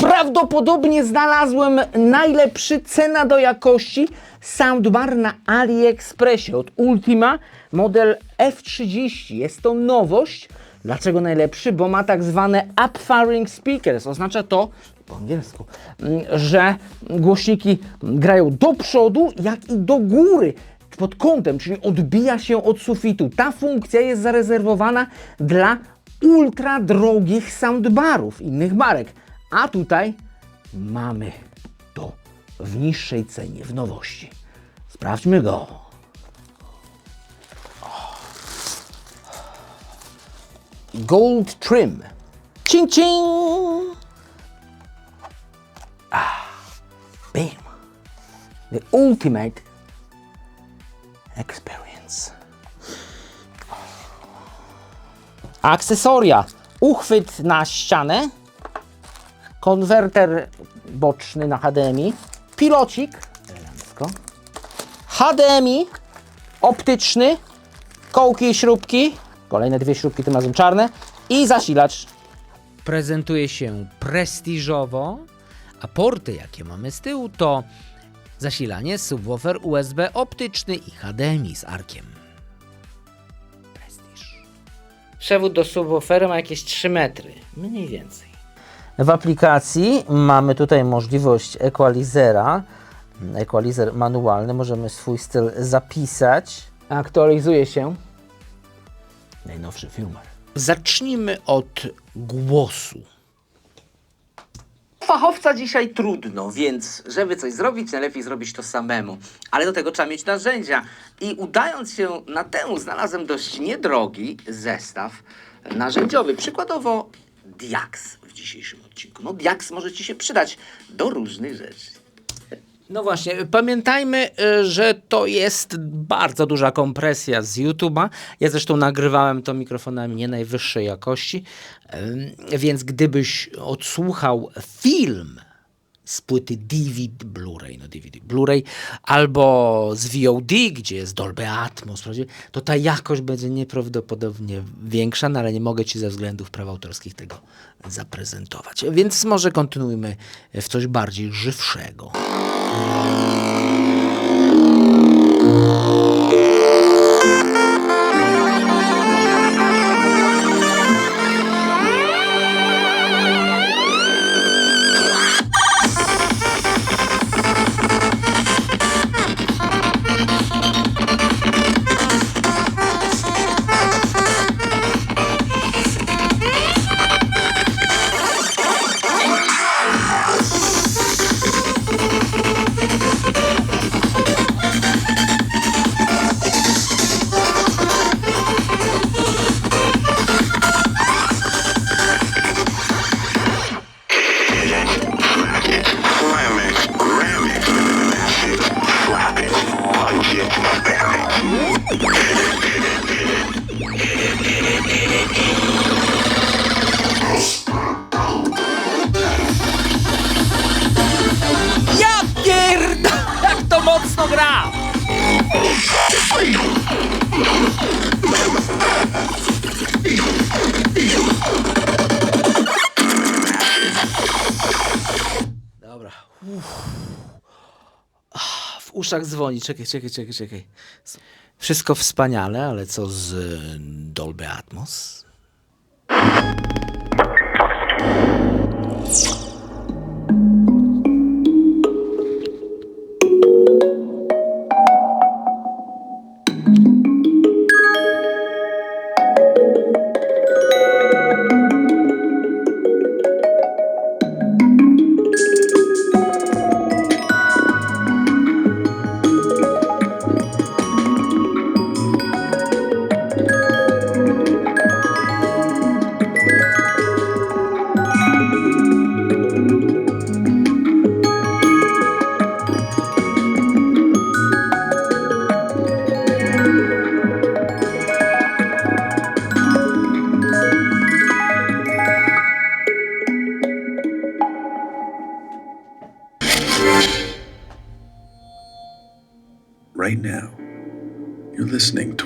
Prawdopodobnie znalazłem najlepszy cena do jakości soundbar na AliExpressie od Ultima model F30. Jest to nowość. Dlaczego najlepszy? Bo ma tak zwane up-firing speakers. Oznacza to po angielsku, mm, że głośniki grają do przodu, jak i do góry pod kątem, czyli odbija się od sufitu. Ta funkcja jest zarezerwowana dla ultra drogich soundbarów innych marek. A tutaj mamy to w niższej cenie, w nowości. Sprawdźmy go. Gold trim. Ching ching. Ah, bam. The ultimate experience. Akcesoria. Uchwyt na ścianę. Konwerter boczny na HDMI. Pilocik. Elegancko. HDMI. Optyczny. Kołki i śrubki. Kolejne dwie śrubki, tym razem czarne. I zasilacz. Prezentuje się prestiżowo, a porty, jakie mamy z tyłu, to zasilanie, subwoofer USB optyczny i HDMI z arkiem. Prestiż. Przewód do subwooferu ma jakieś 3 metry, mniej więcej. W aplikacji mamy tutaj możliwość equalizera. Equalizer manualny, możemy swój styl zapisać. Aktualizuje się najnowszy firmware. Zacznijmy od głosu. Fachowca dzisiaj trudno, więc żeby coś zrobić, najlepiej zrobić to samemu. Ale do tego trzeba mieć narzędzia. I udając się na temu, znalazłem dość niedrogi zestaw narzędziowy. Przykładowo Diax w dzisiejszym odcinku. No Diax może Ci się przydać do różnych rzeczy. No właśnie, pamiętajmy, y, że to jest bardzo duża kompresja z YouTube'a. Ja zresztą nagrywałem to mikrofonami nie najwyższej jakości, więc gdybyś odsłuchał film z płyty DVD, Blu-ray, no DVD, Blu-ray, albo z VOD, gdzie jest Dolby Atmos, to ta jakość będzie nieprawdopodobnie większa, no ale nie mogę Ci ze względów praw autorskich tego zaprezentować. Więc może kontynuujmy w coś bardziej żywszego. W uszach dzwoni. Czekaj, czekaj, czekaj, czekaj. Wszystko wspaniale, ale co z Dolby Atmos?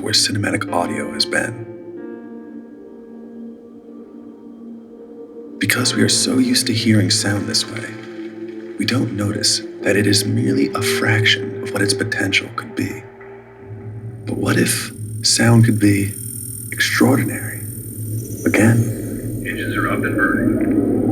Where cinematic audio has been. Because we are so used to hearing sound this way, we don't notice that it is merely a fraction of what its potential could be. But what if sound could be extraordinary? Again, Engines are up and burning.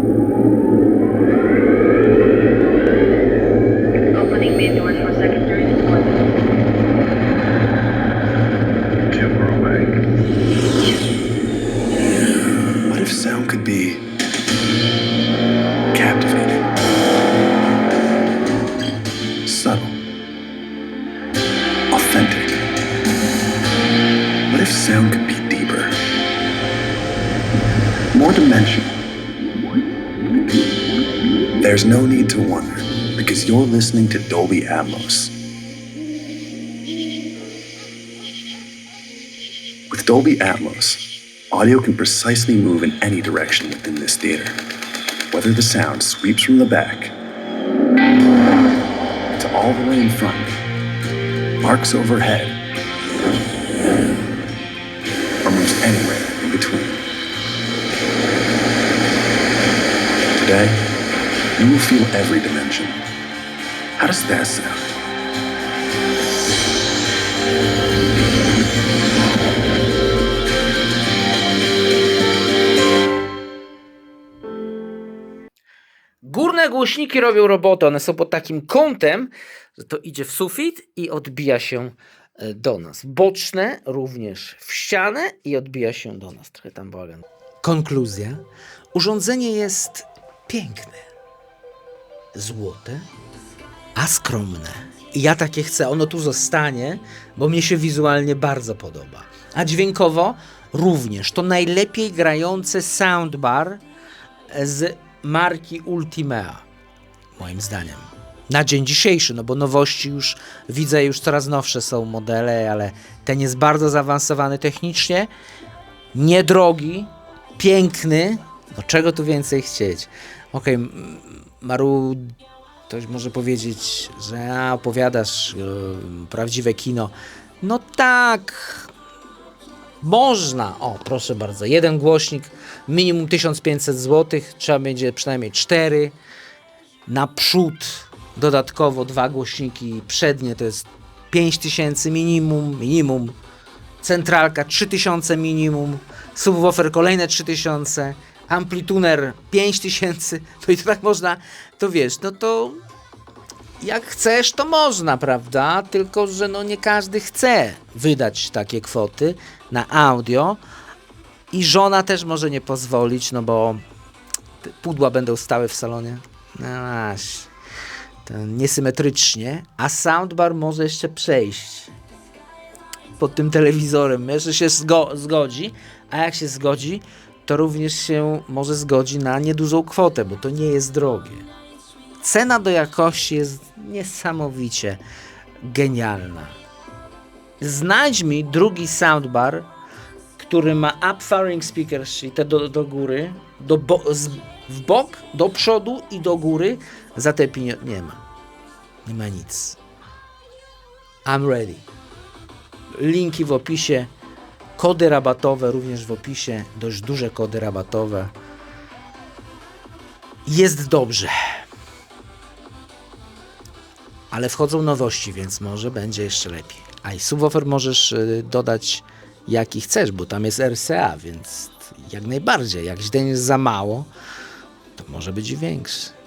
Could be captivating, subtle, authentic? What if sound could be deeper, more dimensional? There's no need to wonder because you're listening to Dolby Atmos. With Dolby Atmos, audio can precisely move in any direction within this theater, whether the sound sweeps from the back to all the way in front, arcs overhead, or moves anywhere in between. Today, you will feel every dimension. How does that sound? Głośniki robią robotę, one są pod takim kątem, że to idzie w sufit i odbija się e, do nas. Boczne również w ścianę i odbija się do nas. Trochę tam bałagan. Konkluzja. Urządzenie jest piękne, złote, a skromne. I ja takie chcę. Ono tu zostanie, bo mnie się wizualnie bardzo podoba. A dźwiękowo również. To najlepiej grający soundbar z marki Ultimea, moim zdaniem. Na dzień dzisiejszy, no bo nowości już widzę, już coraz nowsze są modele, ale ten jest bardzo zaawansowany technicznie, niedrogi, piękny. No czego tu więcej chcieć? Okej, m- Maru, ktoś może powiedzieć, że a, opowiadasz e, prawdziwe kino. No tak, można. O, proszę bardzo. Jeden głośnik, minimum 1500 zł, trzeba będzie przynajmniej 4. Naprzód dodatkowo dwa głośniki przednie to jest 5000 minimum, minimum. Centralka 3000 minimum, subwoofer kolejne 3000, amplituner 5000, to i tak można, to wiesz, no to jak chcesz, to można, prawda? Tylko, że no nie każdy chce wydać takie kwoty na audio i żona też może nie pozwolić, no bo pudła będą stały w salonie. No właśnie, to niesymetrycznie, a soundbar może jeszcze przejść pod tym telewizorem, jeszcze się zgo- zgodzi, a jak się zgodzi, to również się może zgodzi na niedużą kwotę, bo to nie jest drogie. Cena do jakości jest niesamowicie genialna. Znajdź mi drugi soundbar, który ma up-firing speakers, czyli te do, do góry, do bo, z, w bok, do przodu i do góry. Za te pieniądze nie ma. Nie ma nic. I'm ready. Linki w opisie. Kody rabatowe również w opisie. Dość duże kody rabatowe. Jest dobrze ale wchodzą nowości, więc może będzie jeszcze lepiej. A i subwoofer możesz y, dodać jaki chcesz, bo tam jest RCA, więc jak najbardziej. Jak źle jest za mało, może być większy.